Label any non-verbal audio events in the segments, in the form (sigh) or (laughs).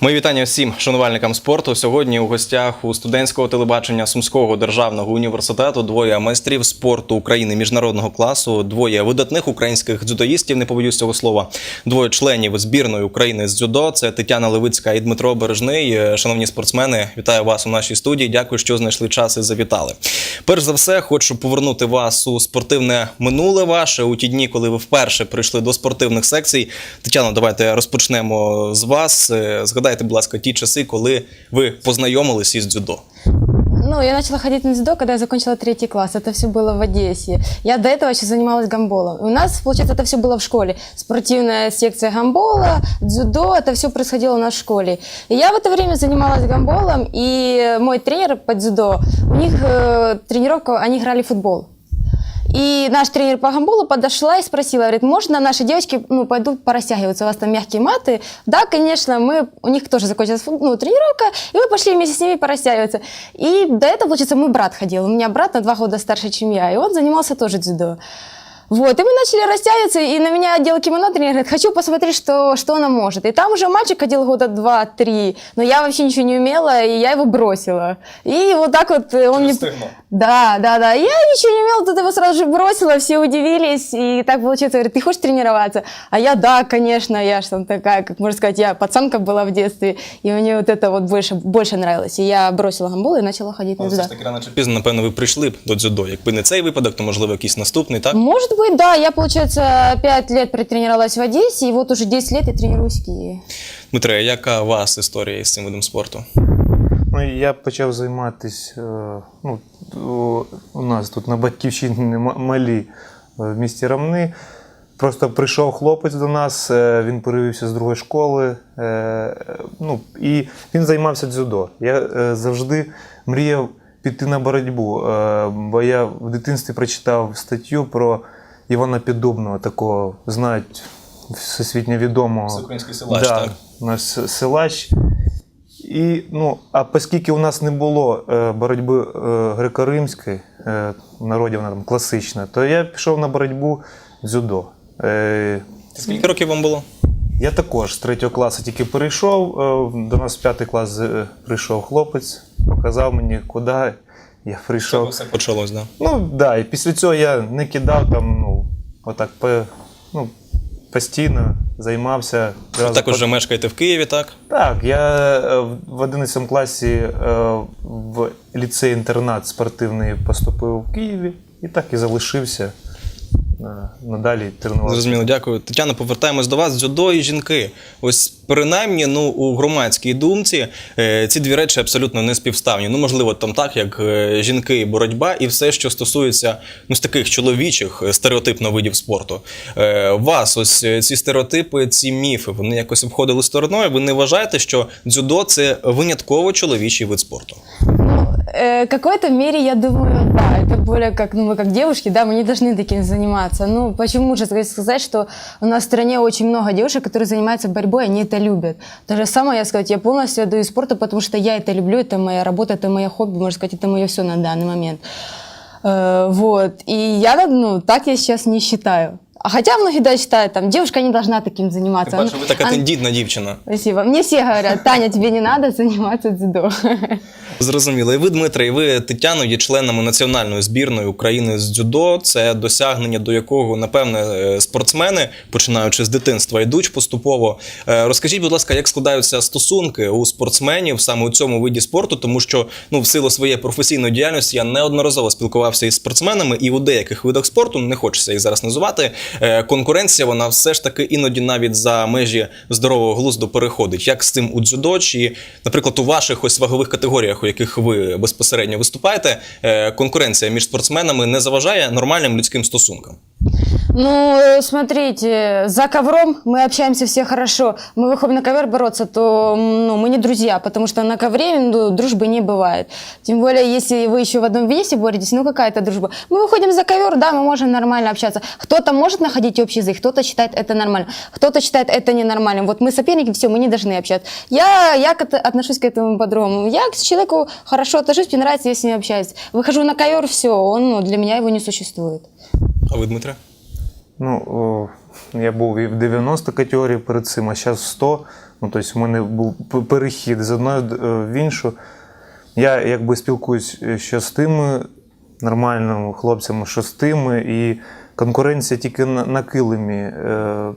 Мої вітання всім шанувальникам спорту. Сьогодні у гостях у студентського телебачення Сумського державного університету двоє майстрів спорту України міжнародного класу, двоє видатних українських дзюдоїстів, не побоюсь цього слова, двоє членів збірної України з дзюдо. Це Тетяна Левицька і Дмитро Бережний. Шановні спортсмени, вітаю вас у нашій студії. Дякую, що знайшли час і завітали. Перш за все, хочу повернути вас у спортивне минуле ваше у ті дні, коли ви вперше прийшли до спортивних секцій. Тетяно, давайте розпочнемо з вас. Е, Згадайте, будь ласка, ті часи, коли ви познайомились із дзюдо. Ну, я начала ходить на дзюдо, когда я закончила третий класс. Это все было в Одессе. Я до этого еще занималась гамболом. У нас, получается, это все было в школе. Спортивная секция гамбола, дзюдо, это все происходило у нас в школе. И я в это время занималась гамболом, и мой тренер по дзюдо, у них э, тренировка, они играли в футбол. И наш тренер по гамболу подошла и спросила, говорит, можно наши девочки ну, пойдут порастягиваться, у вас там мягкие маты? Да, конечно, мы, у них тоже закончилась фут- ну, тренировка, и мы пошли вместе с ними порастягиваться. И до этого, получается, мой брат ходил, у меня брат на два года старше, чем я, и он занимался тоже дзюдо. Вот, и мы начали растягиваться, и на меня отдел кимоно тренер говорит, хочу посмотреть, что, что она может. И там уже мальчик ходил года два-три, но я вообще ничего не умела, и я его бросила. И вот так вот э, он мне... Да, да, да. Я ничего не умела, тут его сразу же бросила, все удивились. И так получается, говорит, ты хочешь тренироваться? А я, да, конечно, я же там такая, как можно сказать, я пацанка была в детстве. И мне вот это вот больше, больше нравилось. И я бросила гамбол и начала ходить на Але все дзюдо. ж таки рано чи пізно, напевно, ви прийшли б до дзюдо. Якби не цей випадок, то можливо якийсь наступний, так? Может быть, да. Я, получается, 5 лет протренировалась в Одессе, и вот уже 10 лет я тренируюсь в Киеве. Дмитре, яка у вас історія із цим видом спорту? Ну, я почав займатися е, ну, у- нас тут на батьківщині малі е, в місті Рамни. Просто прийшов хлопець до нас, е, він перевівся з другої школи. Ну, і він займався дзюдо. Я завжди мріяв піти на боротьбу, бо я в дитинстві прочитав статтю про Івана Піддубного, такого знають всесвітньо відомого. Всеукраїнський силач, да, так. Наш силач. І, ну, а оскільки у нас не було е, боротьби е, греко-римської, е, в народі вона там класична, то я пішов на боротьбу дзюдо. Скільки років вам було? я також з третього класу тільки перейшов. е, До нас в п'ятий клас прийшов хлопець, показав мені, куди я прийшов. Все почалось, да. Ну, да, і після цього я не кидав там, ну, отак по, ну, постійно займався. Зразу Також вже мешкаєте в Києві, так? так, я е, в 11 класі е, в ліцей-інтернат спортивний поступив в Києві і так і залишився надалі тренуватися. Зрозуміло, дякую. Тетяна, повертаємось до вас. Дзюдо і жінки. Ось принаймні, ну у громадській думці е, ці дві речі абсолютно не співставні. Ну, можливо, там так, як е, жінки і боротьба, і все, що стосується ну, з таких чоловічих е, стереотипно видів спорту. Вас, ось ці стереотипи, ці міфи, вони якось обходили стороною. Ви не вважаєте, що дзюдо це винятково чоловічий вид спорту? Э, какой-то мере, я думаю, да, это более как, ну, мы как девушки, да, мы не должны таким заниматься. Ну, почему же сказать, что у нас в стране очень много девушек, которые занимаются борьбой, они это любят. То же самое, я сказать, я полностью отдаю спорту, потому что я это люблю, это моя работа, это мое хобби, можно сказать, это мое все на данный момент. Э, вот, и я, ну, так я сейчас не считаю. А хотя многие да считают, там, девушка не должна таким заниматься. Тим паче, ви така Ан- тендітна дівчина. Спасибо. Мне все говорят, Таня, тебе не надо заниматься дзюдо. (laughs) Зрозуміло. І ви, Дмитре, і ви, Тетяно, є членами національної збірної України з дзюдо. Це досягнення, до якого, напевне, е, спортсмени, починаючи з дитинства, йдуть поступово. Е, Розкажіть, будь ласка, як складаються стосунки у спортсменів саме у цьому виді спорту, тому що ну, в силу своєї професійної діяльності я неодноразово спілкувався із спортсменами, і у деяких видах спорту, не хочеться їх зараз називати. Е, Конкуренція вона все ж таки іноді навіть за межі здорового глузду переходить. Як з цим у дзюдо, чи, наприклад, у ваших ось вагових категоріях, у яких ви безпосередньо виступаєте, е, конкуренція між спортсменами не заважає нормальним людським стосункам? Ну, э, смотрите, за ковром мы общаемся все хорошо. Мы выходим на ковер бороться, то ну, мы не друзья, потому что на ковре ну, дружбы не бывает. Тем более, если вы еще в одном весе боретесь, ну какая-то дружба. Мы выходим за ковер, да, мы можем нормально общаться. Кто-то может находить общий язык, кто-то считает это нормально, кто-то считает это ненормальным. Вот мы соперники, все, мы не должны общаться. Я, я отношусь к этому по-другому. Я к человеку хорошо отношусь, мне нравится, с ним общаюсь. Выхожу на ковер, все, он, ну, для меня его не существует. А ви, Дмитре? Ну, о, я був і в 90 категорії перед цим, а зараз в 100. Ну, тобто, в мене був перехід з одної е, в іншу. Я якби спілкуюсь е, що з тими нормальними хлопцями, що з тими, і конкуренція тільки на, на килимі. Е,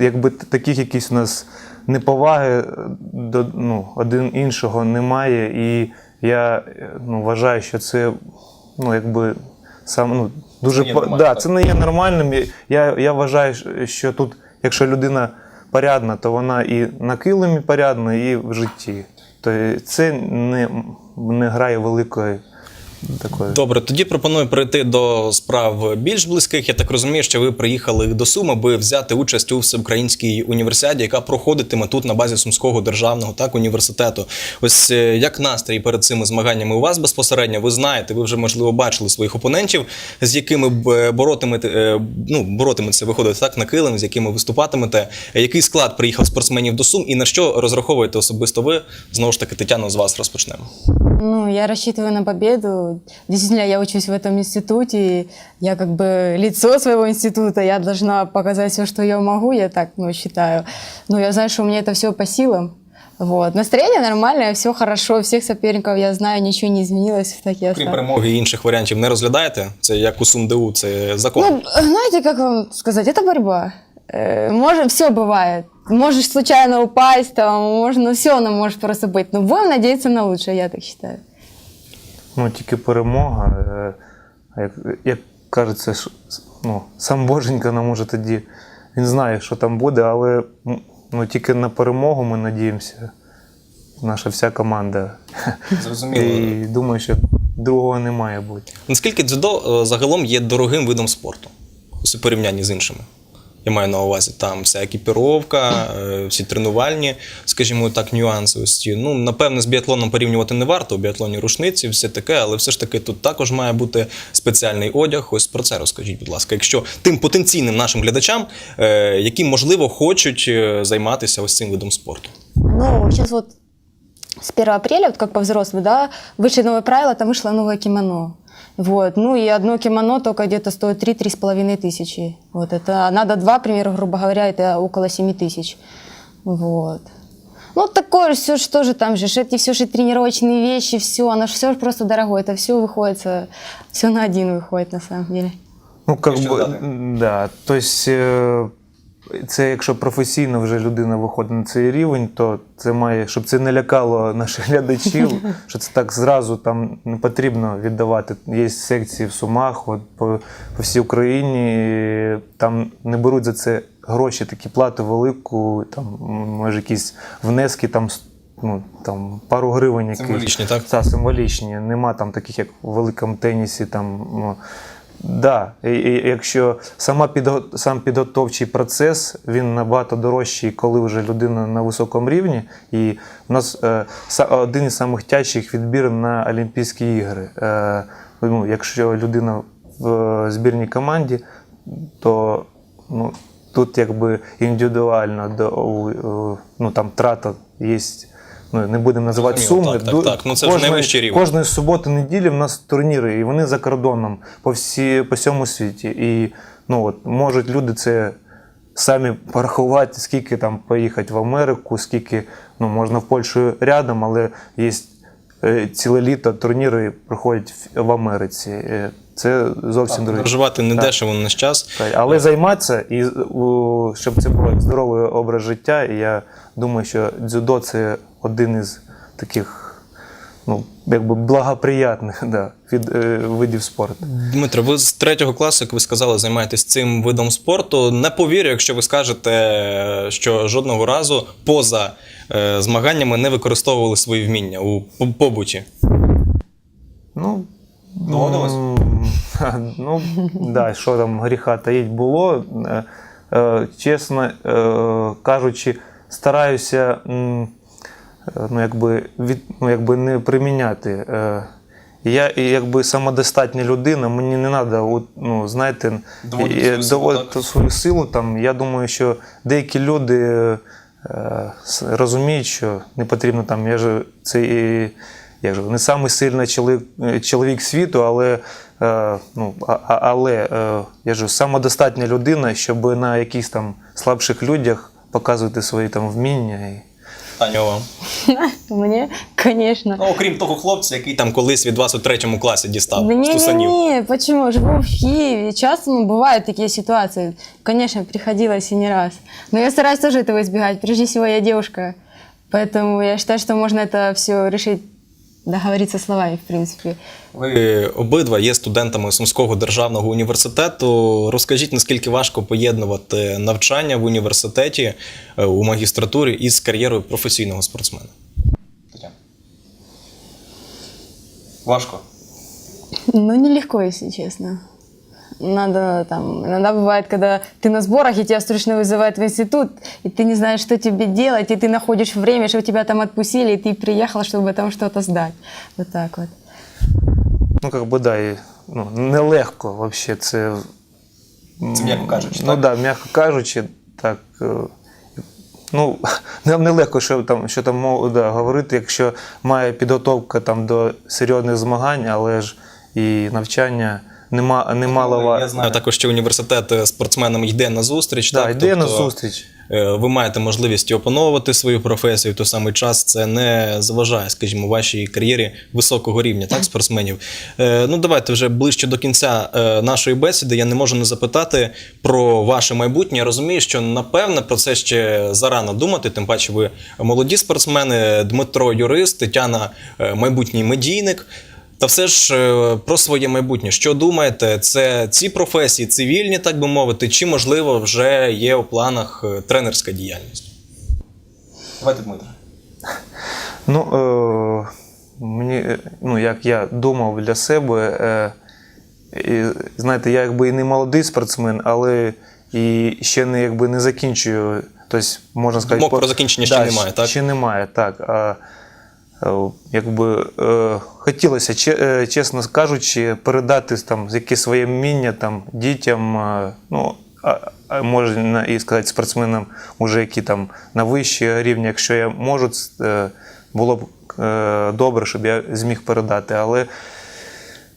якби таких якісь у нас неповаги е, до ну, один іншого немає. І я ну, вважаю, що це ну, якби сам ну, дуже Це не да, це не є нормальним. Я, я вважаю, що тут, якщо людина порядна, то вона і на килимі порядна, і в житті. То це не, не грає великої такої. Добре, тоді пропоную перейти до справ більш близьких. Я так розумію, що ви приїхали до Сум, аби взяти участь у всеукраїнській універсіаді, яка проходитиме тут на базі Сумського державного так університету. Ось е, як настрій перед цими змаганнями у вас безпосередньо? Ви знаєте, ви вже можливо бачили своїх опонентів, з якими б, е, боротимете, е, ну боротиметься, виходить так на килим, з якими виступатимете. Який склад приїхав спортсменів до Сум, і на що розраховуєте особисто ви? Знову ж таки, Тетяно, з вас розпочнемо. Ну, я рассчитываю на победу Действительно, я учусь в этом институте. и Я как бы лицо своего института. Я должна показать все, что я могу, я так ну, считаю. Но я знаю, что у меня это все по силам. Вот. Настроение нормальное, все хорошо, всех соперников я знаю, ничего не изменилось, так я Крім перемоги і інших варіантів не розглядаєте. Це як у СумДУ, це закон. Ну, знаете, как вам сказать, это борьба. Э, Может, все бывает. Можешь случайно упасть, там, можно, все оно может просто быть. Но будем надеяться на лучшее, я так считаю. Ну, тільки перемога. е, як, як кажеться, ну, сам Боженька нам може тоді. Він знає, що там буде, але ну, тільки на перемогу ми надіємося. Наша вся команда. Зрозуміло. І думаю, що другого не має бути. Наскільки дзюдо е, загалом є дорогим видом спорту у порівнянні з іншими? Я маю на увазі там вся екіпіровка, е, всі тренувальні, скажімо так, нюанси. Ось ці. Ну, напевне, з біатлоном порівнювати не варто, у біатлоні рушниці, все таке, але все ж таки тут також має бути спеціальний одяг. Ось про це розкажіть, будь ласка. Якщо тим потенційним нашим глядачам, е, які можливо хочуть е, займатися ось цим видом спорту. Ну, сейчас вот с 1 апреля, вот как по взрослым, да, вышли новые правила, там вышло новое кимоно. Вот. Ну и одно кимоно только где-то стоит 3-3,5 тысячи. Вот это надо два, примеру, грубо говоря, это около 7 тысяч. Вот. Ну, такое все, что же там же, эти все же тренировочные вещи, все, оно же все просто дорогое, это все выходит, все на один выходит на самом деле. Ну, как Якщо би, дати. да. Тобто, е, це якщо професійно вже людина виходить на цей рівень, то це має, щоб це не лякало наших глядачів, (laughs) що це так зразу там не потрібно віддавати. Є секції в Сумах, от по, по всій Україні. і Там не беруть за це гроші, такі плати велику, там може якісь внески там. Ну, там пару гривень. Символічні, так? Та, символічні. Нема там таких, як у великому тенісі. Там, ну, да. Якщо сама підго... сам підготовчий процес він набагато дорожчий, коли вже людина на високому рівні. І у нас е, один із самих тяжчих відбір на Олімпійські ігри. Е, ну, якщо людина в е, збірній команді, то ну, тут якби індивідуально до, ну, там трата є. Ну, не будемо називати Зрозуміло, суми. так, так, так. Ну, це вже найвищий рівень. Кожної суботи неділі в нас турніри, і вони за кордоном по, всі, по всьому світі. І ну, от, можуть люди це самі порахувати, скільки там поїхати в Америку, скільки ну, можна в Польщу рядом, але є е, ціле літо турніри проходять в- в Америці. Це зовсім друге. Проживати не Так. дешево на наш час. Але займатися, і щоб це був здоровий образ життя, і я думаю, що дзюдо це один із таких, ну, якби благоприятних да, від, е, видів спорту. Дмитро, ви з третього класу, як ви сказали, займаєтесь цим видом спорту. Не повірю, якщо ви скажете, що жодного разу поза е, змаганнями не використовували свої вміння у побуті. Ну, Доводилось? (laughs) ну, да, що там гріха таїть було. Е, е, Чесно е, кажучи, стараюся ну, якби, від, ну, якби не приміняти. Я якби самодостатня людина, мені не треба, ну, знаєте, Доводити свою силу, свою силу. Там, я думаю, що деякі люди е, розуміють, що не потрібно там, я ж це і, як же, не самий сильний чоловік, чоловік світу, але, ну, а, а- але е, я ж самодостатня людина, щоб на якихось там слабших людях показуйте свої там вміння. І... Таня, вам. Мне, (laughs) конечно. Ну, окрім того хлопця, який там колись від вас у третьому класі дістав Да не, стусанів. не, не, почему? Живу в Киеве. Часто ну, бывают такие ситуации. Конечно, приходилось и не раз. Но я стараюсь тоже этого избегать. Прежде всего, я девушка. Поэтому я считаю, что можно это все решить, договориться словами, в принципі. Ви обидва є студентами Сумського державного університету. Розкажіть, наскільки важко поєднувати навчання в університеті е, у магістратурі із кар'єрою професійного спортсмена? Важко. Ну, нелегко, если честно Надо там, иногда бывает, когда ты на сборах, и тебя срочно вызывают в институт, и ты не знаешь, что тебе делать, и ты находишь время, чтобы тебя там отпустили, и ты приехал, чтобы там что-то сдать. Вот так вот. Ну, як би, да, і, ну, нелегко взагалі. Це, Це м'яко кажучи, ну, так? Да, м'яко кажучи, так. е, Ну, (laughs) не- нелегко, що там, що там мов- да, говорити, якщо має підготовка там, до серйозних змагань, але ж і навчання нема, немало. ва- Я знаю також, що університет е, спортсменам йде на зустріч. Да, так? йде на Тобто, зустріч. е, Ви маєте можливість опановувати свою професію в той самий час. Це не заважає, скажімо, вашій кар'єрі високого рівня, так, спортсменів. Е, Ну, давайте вже ближче до кінця нашої бесіди. Я не можу не запитати про ваше майбутнє. Я розумію, що напевне про це ще зарано думати. Тим паче, ви молоді спортсмени, Дмитро юрист, Тетяна майбутній медійник. Та все ж е, про своє майбутнє. Що думаєте, це ці професії цивільні, так би мовити, чи можливо вже є у планах е, тренерська діяльність? Давайте, Дмитро. Ну, е, мені, е, ну, як я думав для себе, е, і, знаєте, я якби і не молодий спортсмен, але і ще не, якби, не закінчую. Тобто, можна сказати, Думок про закінчення ще немає, так? Ще немає, так. А, якби, е, хотілося, е, чесно кажучи, передати там, якесь своє вміння там, дітям, е, ну, можна і сказати спортсменам, уже які там на вищій рівні, якщо я можу, е, було б е, добре, щоб я зміг передати. Але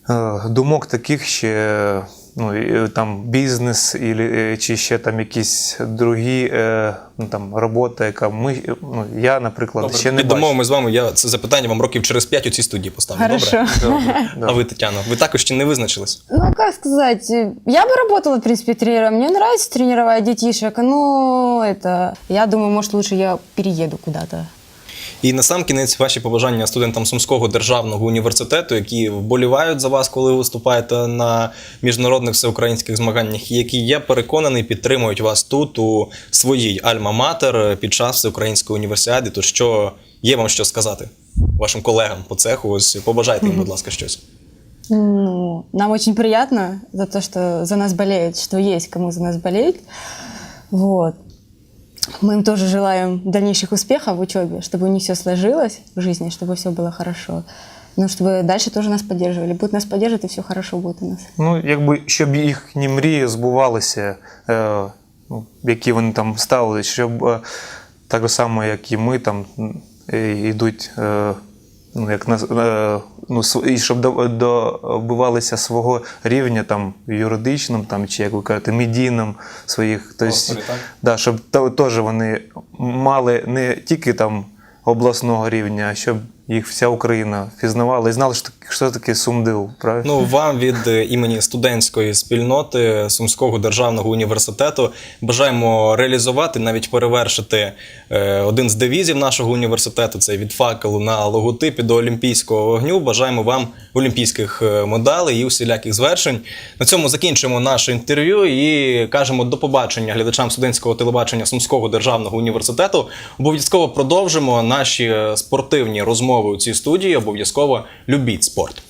е, думок таких ще Ну, і, е, там бізнес ілі, е, чи ще там якісь другі е, ну, там, робота, яка ми, ну, я, наприклад, ще не бачу. Піддомовимо з вами. Я це запитання вам років через 5 у цій студії поставлю. Хорошо. Добре? Добре, А ви, Тетяно, ви також ще не визначились? Ну, как сказать, э, я бы работала, в принципе, тренером. Мне нравится тренировать детишек, но это... Я думаю, может, лучше я перееду куда-то. І на сам кінець ваші побажання студентам Сумського державного університету, які вболівають за вас, коли ви виступаєте на міжнародних всеукраїнських змаганнях, які я переконаний підтримують вас тут у своїй альма-матер під час всеукраїнської універсіади. То що є вам що сказати вашим колегам по цеху? Ось побажайте їм, будь ласка, щось. Ну, нам очень приятно за то, что за нас болеют, что есть кому за нас болеть. Вот. Мы им тоже желаем дальнейших успехов в учебе, чтобы у них все сложилось в жизни, чтобы все было хорошо. Ну, чтобы дальше тоже нас поддерживали. Будут нас поддерживать, и все хорошо будет у нас. Ну, якби, щоб їхні мрії збувалися, е, ну, які вони там ставили, щоб е, так само, як і ми там е, йдуть, е, ну, як нас, е, ну, і щоб до- добивалися свого рівня там, юридичним, там, чи як ви кажете, медійним своїх. Тобто, да, щоб теж вони мали не тільки там обласного рівня, а щоб їх вся Україна пізнавала і знала, що, що таке сумдив. Правильно? Ну, вам від е, імені студентської спільноти Сумського державного університету бажаємо реалізувати, навіть перевершити е, один з девізів нашого університету. Це від факелу на логотипі до Олімпійського вогню. Бажаємо вам олімпійських е, медалей і усіляких звершень. На цьому закінчимо наше інтерв'ю і кажемо до побачення глядачам студентського телебачення Сумського державного університету. Обов'язково продовжимо наші спортивні розмови у цій студії. Обов'язково любіть esporte.